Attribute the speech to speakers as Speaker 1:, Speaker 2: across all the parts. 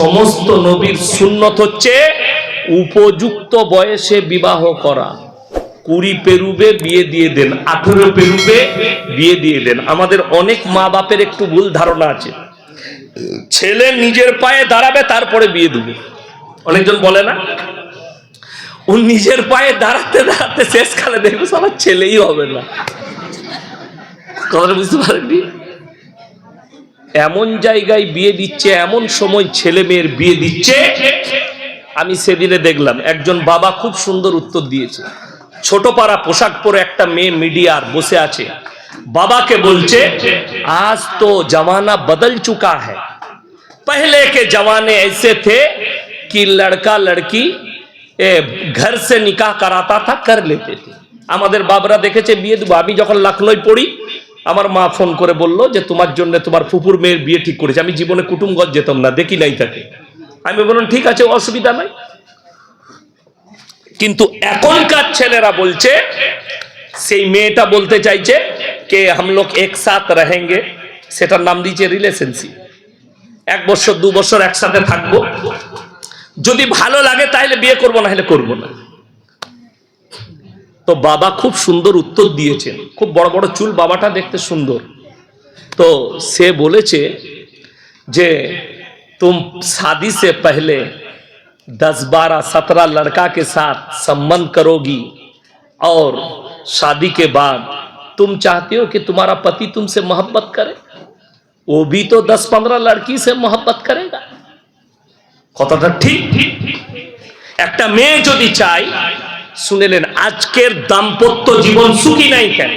Speaker 1: সমস্ত নবীর সুন্নত হচ্ছে উপযুক্ত বয়সে বিবাহ করা। কুড়ি পেরুবে বিয়ে দিয়ে দেন, আঠেরো পেরুবে বিয়ে দিয়ে দেন। আমাদের অনেক মা বাপের একটু ভুল ধারণা আছে। ছেলে নিজের পায়ে দাঁড়াবে, তারপরে বিয়ে দেবো। অনেকজন বলে না? ও নিজের পায়ে দাঁড়াতে দাঁড়াতে শেষকালে দেখবে আমার ছেলেই হবে না। কথাটা বুঝতে পারেননি? এমন জায়গায় বিয়ে দিচ্ছে এমন সময় ছেলে মেয়ের বিয়ে দিচ্ছে আমি সেদিনে দেখলাম একজন বাবা খুব সুন্দর উত্তর দিয়েছে ছোট পাড়া পোশাক পরে একটা মেয়ে মিডিয়ার বসে আছে বাবাকে বলছে আজ তো জমানা বদল চুকা है पहले के जमाने ऐसे थे कि लड़का लड़की ए, घर से निकाह कराता था कर लेते थे আমাদের বাবরা দেখেছে বিয়ে দেবো আমি যখন লখনৌ পড়ি আমার মা ফোন করে বলল যে তোমার জন্য তোমার ফুপুর মেয়ের বিয়ে ঠিক করেছে। আমি জীবনে কুটুমগঞ্জ যেতাম না, দেখি নাই তাকে। আমি বললাম, ঠিক আছে, অসুবিধা নাই। কিন্তু এখনকার ছেলেরা বলছে, সেই মেয়েটা বলতে চাইছে কে হামলোক একসাথ রহেঙ্গে। সেটার নাম দিয়েছে রিলেশনশিপ এক বছর, দু বছর একসাথে থাকব। যদি ভালো লাগে তাহলে বিয়ে করব না হলে করব না। তো বাবা খুব সুন্দর উত্তর দিয়েছেন খুব বড় বড় চুল বাবাটা দেখতে সুন্দর তো সে বলেছে যে तुम शादी से पहले दस बारह सत्रह लड़का के साथ संबंध करोगी और शादी के बाद तुम चाहते हो कि तुम्हारा पति तुमसे मोहब्बत करे वो भी तो दस पंद्रह लड़की से मोहब्बत करेगा কথাটা ঠিক একটা মেয়ে যদি চাই শুনেলেন, আজকের দাম্পত্য জীবন সুখী নাই কেন?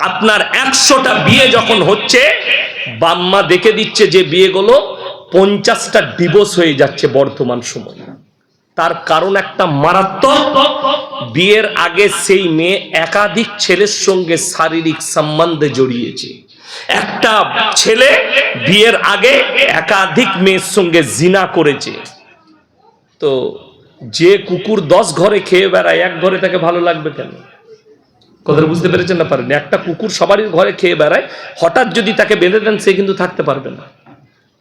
Speaker 1: আপনার একশোটা বিয়ে যখন হচ্ছে, বাম্মা দেখে দিচ্ছে যে বিয়েগুলো পঞ্চাশটা ডিভোর্স হয়ে যাচ্ছে বর্তমান সময়ে। তার কারণ একটা মারাত্মক। বিয়ের আগে সেই মেয়ে একাধিক ছেলের সঙ্গে শারীরিক সম্বন্ধে জড়িয়েছে। একটা ছেলে বিয়ের আগে একাধিক মেয়ের সঙ্গে জিনা করেছে। তো যে কুকুর দশ ঘরে খেয়ে বেড়ায়, এক ঘরে তাকে ভালো লাগবে কেন? কথাটা বুঝতে পেরেছেন না পারেন একটা কুকুর সবারই ঘরে খেয়ে বেড়ায়, হঠাৎ যদি তাকে বেঁধে দেন, সে কিন্তু থাকতে পারবে না।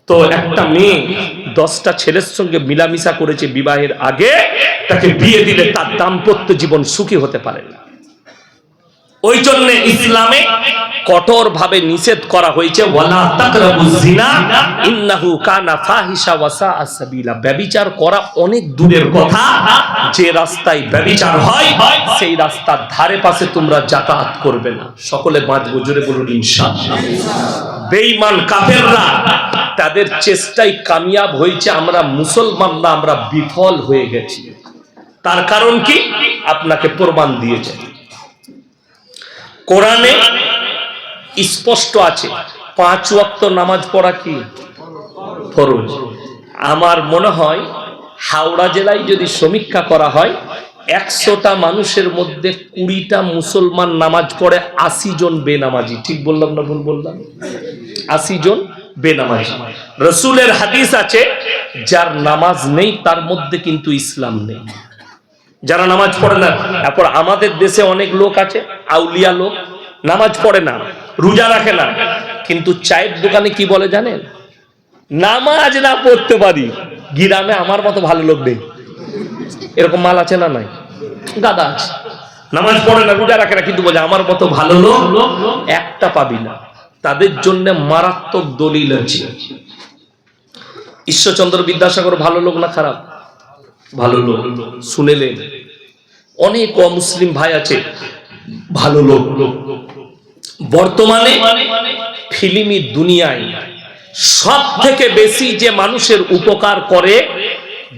Speaker 1: তো একটা মেয়ে দশটা ছেলের সঙ্গে মিলামিশা করেছে বিবাহের আগে, তাকে বিয়ে দিলে তার দাম্পত্য জীবন সুখী হতে পারে না। ওই জন্য ইসলামে কঠোর ভাবে নিষেধ করা হয়েছে ব্যভিচার করা অনেক দূরের কথা, যে রাস্তায় ব্যভিচার হয়, সেই রাস্তার ধারে পাশে তোমরা যাতায়াত করবে না। সকলে বাঁচবো জোরে বলুন, ইনশাআল্লাহ। বেঈমান কাফেররা, তাদের চেষ্টায় কামিয়াব হয়েছে, আমরা মুসলমান না, আমরা বিফল হয়ে গেছি। তার কারণ কি? আপনাকে প্রমাণ দিয়েছে। কোরআনে স্পষ্ট আছে, পাঁচ ওয়াক্ত নামাজ পড়া কি? ফরজ। আমার মনে হয় হাওড়া জেলায় যদি সমীক্ষা করা হয়, একশোটা মানুষের মধ্যে কুড়িটা মুসলমান নামাজ পড়ে, আশি জন বেনামাজি। ঠিক বললাম না ভুল বললাম? আশি জন বেনামাজি। রসুলের হাদিস আছে, যার নামাজ নেই, তার মধ্যে কিন্তু ইসলাম নেই। যারা নামাজ পড়ে না, তারপর আমাদের দেশে অনেক লোক আছে, আউলিয়া লোক, নামাজ পড়ে না, রোজা রাখে না, কিন্তু চায়ের দোকানে কি বলে জানেন? নামাজ না পড়তে পারি, গিরামে আমার মতো ভালো লোক নেই। এরকম মাল আছে না নাই? দাদা আছে। নামাজ পড়ে না, রোজা রাখে না, কিন্তু বলে আমার মতো ভালো লোক একটা পাবি না। তাদের জন্য মারাত্মক দলিল আছে। ঈশ্বরচন্দ্র বিদ্যাসাগর ভালো লোক না খারাপ? ভালো লোক। শুনেলেন। অনেক অমুসলিম ভাই আছে, ভালো লোক। বর্তমানে ফিলিমি দুনিয়ায় সব থেকে বেশি যে মানুষের উপকার করে,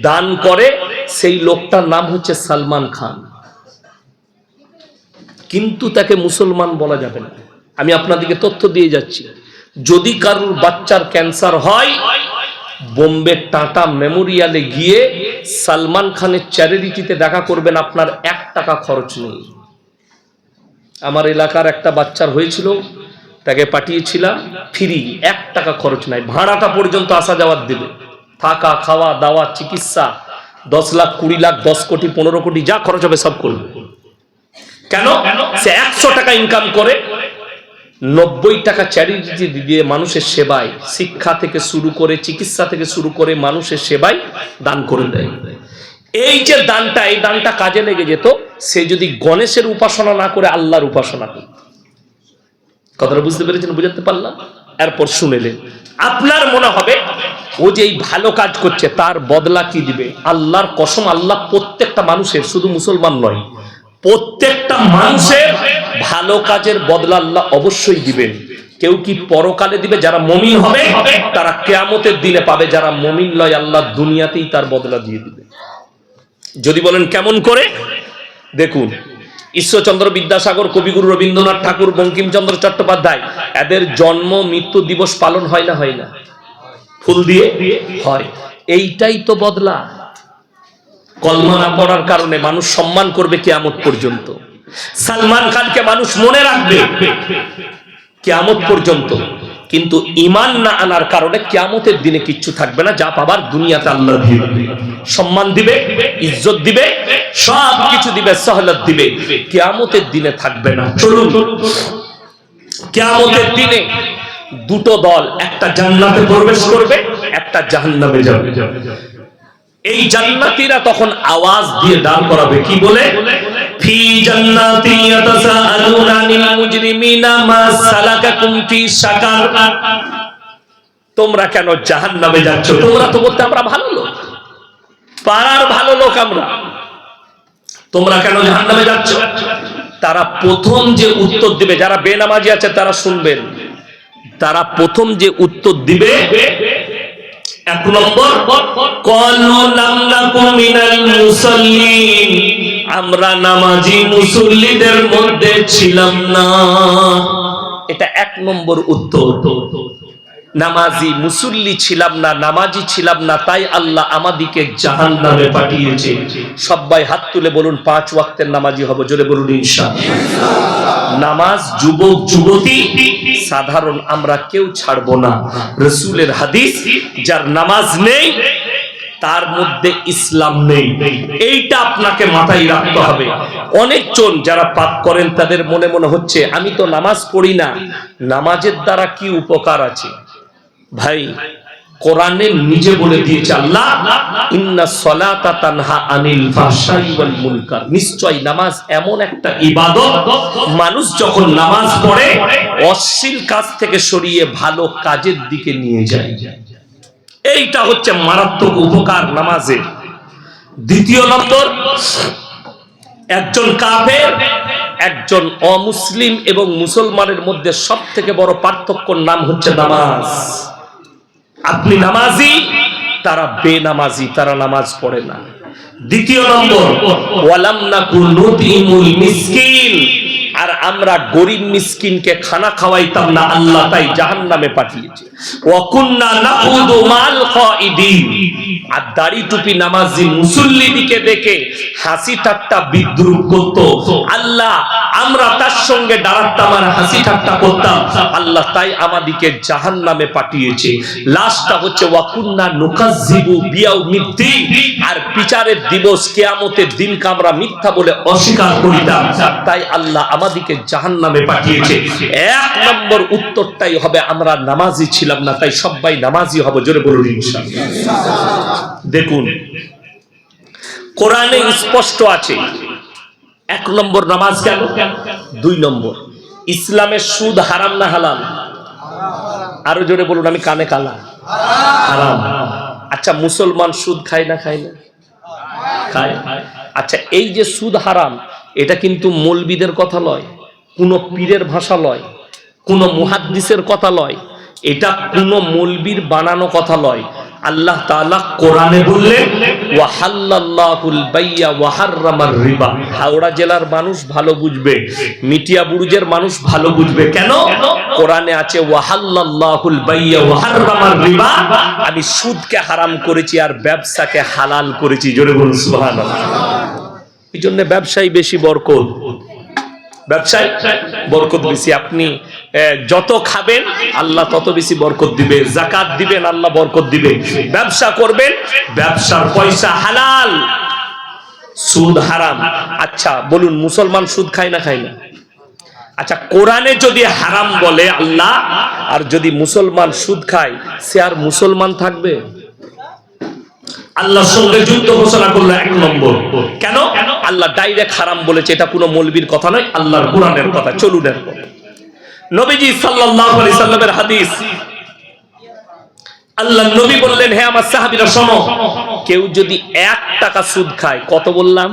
Speaker 1: দান করে, সেই লোকটার নাম হচ্ছে সালমান খান। কিন্তু তাকে মুসলমান বলা যাবে না। আমি আপনাদেরকে তথ্য দিয়ে যাচ্ছি। যদি কারোর বাচ্চার ক্যান্সার হয় বোম্বে টাটা মেমোরিয়ালে গিয়ে সালমান খানের চ্যারিটিতে দেখা করবেন আপনার এক টাকা খরচ নেই। আমার এলাকার একটা বাচ্চার হয়েছিল, তাকে পাঠিয়েছিলাম, ফ্রি, এক টাকা খরচ নাই, ভাড়াটা পর্যন্ত আসা যাওয়ার দেবে। থাকা, খাওয়া, দাওয়া, চিকিৎসা, দশ লাখ, কুড়ি লাখ, দশ কোটি, পনেরো কোটি, যা খরচ হবে সব করবে। কেন? সে একশো টাকা ইনকাম করে নব্বই টাকা চ্যারিটি দিয়ে মানুষের সেবায়, শিক্ষা থেকে শুরু করে, চিকিৎসা থেকে শুরু করে মানুষের সেবায় দান করে দেয়। এই যে দানটা, এই দানটা কাজে লেগে যেত, সে যদি গণেশের উপাসনা না করে, আল্লাহর উপাসনা করত। কথাটা বুঝতে পেরেছেন, বুঝাতে পারলাম? এরপর শুনেলেন, আপনার মনে হবে, ও যে এই ভালো কাজ করছে, তার বদলা কি দিবে? আল্লাহর কসম, আল্লাহ প্রত্যেকটা মানুষের, শুধু মুসলমান নয়, প্রত্যেকটা মানুষের ভালো কাজের বদলা আল্লাহ অবশ্যই দিবেন। কেউ কি পরকালে দিবে? যারা মমিন হবে, তারা কেয়ামতের দিনে পাবে। যারা মমিন লয় আল্লাহ দুনিয়াতেই তার বদলা দিয়ে দিবে। যদি বলেন কেমন করে? দেখুন, ঈশ্বরচন্দ্র বিদ্যাসাগর, কবিগুরু রবীন্দ্রনাথ ঠাকুর, বঙ্কিমচন্দ্র চট্টোপাধ্যায়, এদের জন্ম, মৃত্যু দিবস পালন হয় না হয় না? ফুল দিয়ে হয়। এইটাই তো বদলা। কলমা না পড়ার কারণে মানুষ সম্মান করবে কেয়ামত পর্যন্ত। সালমান খানকে মানুষ মনে রাখবে। কেয়ামত পর্যন্ত। কিন্তু ইমান না আনার কারণে কেয়ামতের দিনে কিচ্ছু থাকবে না, যা পাবার দুনিয়াতে আল্লাহ দিবে। সম্মান দিবে, ইজ্জত দিবে সব কিছু দিবে, সহলত দিবে। কেয়ামতের দিনে থাকবে না। চলুন। কেয়ামতের দিনে দুটো দল, একটা জান্নাতে প্রবেশ করবে, একটা জাহান্নামে যাবে। এই জান্নাতীরা তখন আওয়াজ দিয়ে দাঁড় করাবে, কি বলে? ফি জান্নাতি ইয়াতাসাআলুনা আনিল মুজরিমিনা মা সালাকাকুম ফি সাকার তোমরা কেন জাহান্নামে যাচ্ছ? তোমরা তো বলতে আমরা ভালো লোক। পাড়ার ভালো লোক আমরা। তোমরা কেন জাহান্নামে যাচ্ছ? তারা প্রথম যে উত্তর দিবে, যারা বেনামাজি আছে তারা শুনবেন। তারা প্রথম যে উত্তর দিবে, এক নম্বর, কলু লামনাকু মিনাল মুসাল্লিন। আমরা নামাজি মুসল্লিদের মধ্যে ছিলাম না। এটা এক নম্বর উত্তর। নামাজি মুসল্লি ছিলাম না, নামাজি ছিলাম না, তাই আল্লাহ আমাদিকে জাহান নামে পাঠিয়েছে। সবাই হাত তুলে বলুন, পাঁচ ওয়াক্তের নামাজি হব, জোরে বলুন, ইনশাআল্লাহ। নামাজ যুবক, যুবতী, সাধারণ, আমরা কেউ ছাড়বো না। রসুলের হাদিস, যার নামাজ নেই তার মধ্যে ইসলাম নেই। এইটা আপনাকে মাথায় রাখতে হবে। অনেকজন যারা পাপ করেন, তাদের মনে মনে হচ্ছে, আমি তো নামাজ পড়ি না। নামাজের দ্বারা কি উপকার আছে? ভাই, কোরআনে নিজে বলে দিয়েছে আল্লাহ, ইন্না সলাতা তানহা আনিল ফাহশাই ওয়াল মুনকার। নিশ্চয় নামাজ এমন একটা ইবাদত, মানুষ যখন নামাজ পড়ে, অশ্লীল কাজ থেকে সরিয়ে ভালো কাজের দিকে নিয়ে যায়। এইটা হচ্ছে মারাত্মক উপকার নামাজের দ্বিতীয় নম্বর, একজন কাফের একজন অমুসলিম এবং মুসলমানের মধ্যে সব থেকে বড় পার্থক্যর নাম হচ্ছে নামাজ। আপনি নামাজি, তারা বেনামাজি, তারা নামাজ পড়ে না। দ্বিতীয় নম্বর, ওয়ালাম নাকুন নুতিমুল মিসকিন। আর আমরা গরিব মিসকিনকে খানা খাওয়াইতাম না, আল্লাহ তাই জাহান নামে পাঠিয়েছে আর দাড়ি টুপি নামাজি মুসল্লিদিকে দেখে হাসি ঠাট্টা বিদ্রুপ করত। আল্লাহ আমরা তার সঙ্গে দাঁড়াতাম আর হাসি ঠাট্টা করতাম। আল্লাহ তাই আমাদিকে জাহান নামে পাঠিয়েছে। লাস্টটা হচ্ছে ওয়াকুন্না নুকাজিবু বিয়াউমিদ্দিন। আর বিচারের দিবস কিয়ামতের দিনকে আমরা মিথ্যা বলে অস্বীকার করিতাম। তাই আল্লাহ আমাদিকে জাহান নামে পাঠিয়েছে। এক নম্বর উত্তরটাই হবে, আমরা নামাজি ছিলাম না, তাই সবাই নামাজি হব, জোরে বলুন ইনশাআল্লাহ। দেখুন, কোরআনে স্পষ্ট আছে এক নম্বর নামাজ কেন? দুই নম্বর, ইসলামের সুদ হারাম না হালাল? আরও জোরে বলুন, আমি কানে কালা। হারাম। আচ্ছা মুসলমান সুদ খায় না খায় না? খায়। আচ্ছা এই যে সুদ হারাম, এটা কিন্তু মৌলবিদের কথা লয়, কোন পীরের ভাষা লয়, কোন মুহাদ্দিসের কথা লয়, এটা কোন মৌলবির বানানো কথা লয়। আল্লাহ তাআলা কোরআনে বললেন হাওড়া জেলার মানুষ ভালো বুঝবে, মিটিয়া বুরুজের মানুষ ভালো বুঝবে। কেন? কোরআনে আছে আমি সুদকে হারাম করেছি আর ব্যবসাকে হালাল করেছি। জোরে বলুন, সুবহানাল্লাহ। এই জন্য ব্যবসায় বেশি বরকত। ব্যবসায় বরকত বেশি আপনি যত খাবেন, আল্লাহ তত বেশি বরকত দিবে। জাকাত দিবেন, আল্লাহ বরকত দিবে। ব্যবসা করবেন, ব্যবসার পয়সা হালাল, সুদ হারাম। আচ্ছা বলুন, মুসলমান সুদ খায় না খায় না? আচ্ছা কোরআনে যদি হারাম বলে আল্লাহ, আর যদি মুসলমান সুদ খায়, সে আর মুসলমান থাকবে? আল্লাহর সঙ্গে যুদ্ধ ঘোষণা করল এক নম্বর। কেন? আল্লাহ ডাইরেক্ট হারাম বলেছে এটা কোনো মৌলবীর কথা নয় আল্লাহর কোরআনের কথা চলুন নবীজি সাল্লাল্লাহু আলাইহি সাল্লামের হাদিস। আল্লাহ নবী বললেন হে আমার সাহাবীরা শোনো কেউ যদি এক টাকা সুদ খায় কত বললাম?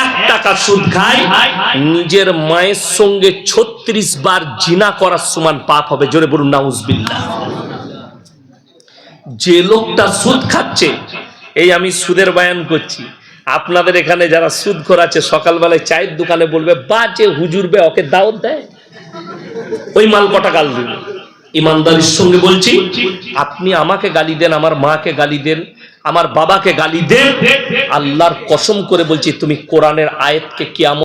Speaker 1: এক টাকা সুদ খায় নিজের মায়ের সঙ্গে ছত্রিশ বার জিনা করার সমান পাপ হবে। জোরে বলুন নাউজবিল্লাহ। যে লোকটা সুদ খাচ্ছে, এই আমি সুদের বয়ান করছি। আপনাদের এখানে যারা সুদ করাচ্ছে সকালবেলায় চায়ের দোকানে বলবে বা যে হুজুর বে, ওকে দাওয়াত দেয়? ওই মাল কটা গাল দিবে ইমানদারির সঙ্গে বলছি, আপনি আমাকে গালি দেন, আমার মাকে গালি দেন, আমার বাবাকে গালি দেন, আল্লাহর কসম করে বলছি, তুমি কোরআনের আয়াতকে কিয়ামত